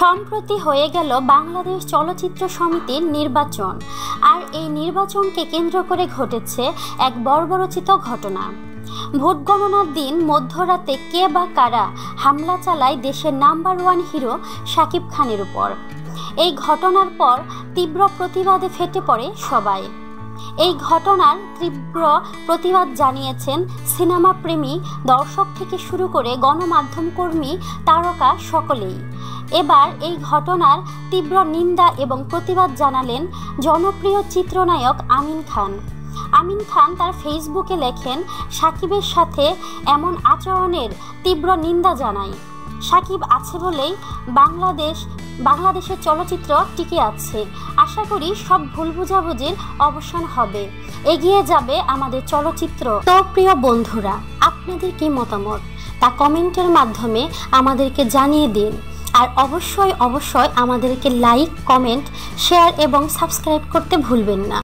সম্প্রতি হয়ে গেল বাংলাদেশ চলচ্চিত্র সমিতির নির্বাচন। আর এই নির্বাচনকে কেন্দ্র করে ঘটেছে এক বর্বরচিত ঘটনা। ভোট গণনার দিন মধ্যরাতে কে বা কারা হামলা চালায় দেশের নাম্বার ওয়ান হিরো শাকিব খানের উপর। এই ঘটনার পর তীব্র প্রতিবাদে ফেটে পড়ে সবাই। এই ঘটনার তীব্র প্রতিবাদ জানিয়েছেন সিনেমা প্রেমী, দর্শক থেকে শুরু করে গণমাধ্যম কর্মী, তারকা সকলেই। এবার এই ঘটনার তীব্র নিন্দা এবং প্রতিবাদ জানালেন জনপ্রিয় চিত্রনায়ক আমিন খান। আমিন খান তার ফেসবুকে লেখেন, সাকিবের সাথে এমন আচরণের তীব্র নিন্দা জানায় সাকিব আছে বলেই বাংলাদেশ বাংলাদেশের চলচ্চিত্র টিকে আছে। আশা করি সব ভুল বুঝাবুঝির অবসান হবে। এগিয়ে যাবে আমাদের চলচ্চিত্র। তো প্রিয় বন্ধুরা, আপনাদের কি মতামত? তা কমেন্টের মাধ্যমে আমাদেরকে জানিয়ে দিন। আর অবশ্যই অবশ্যই আমাদেরকে লাইক, কমেন্ট, শেয়ার এবং সাবস্ক্রাইব করতে ভুলবেন না।